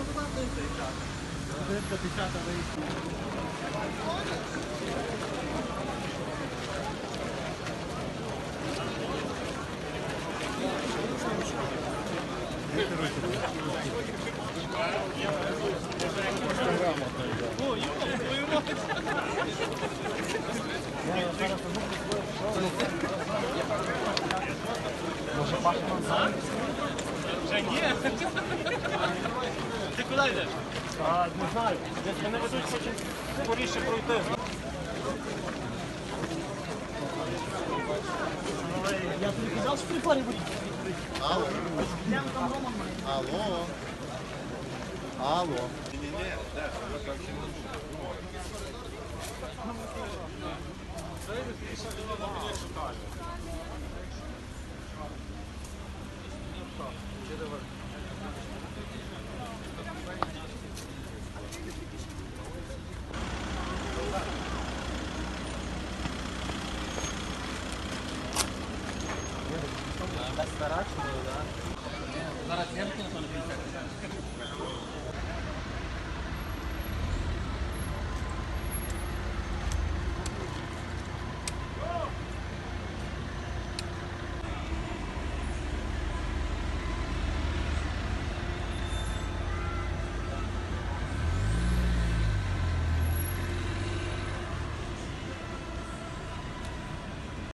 До 10 вийшло. Вже далі? Не знаю. Вони ведуть, хочуть скоріше пройти. Я тобі казав, що припарі будуть. Алло. Алло. Алло. Ні-ні-ні, так, так не можу. Це Зараз я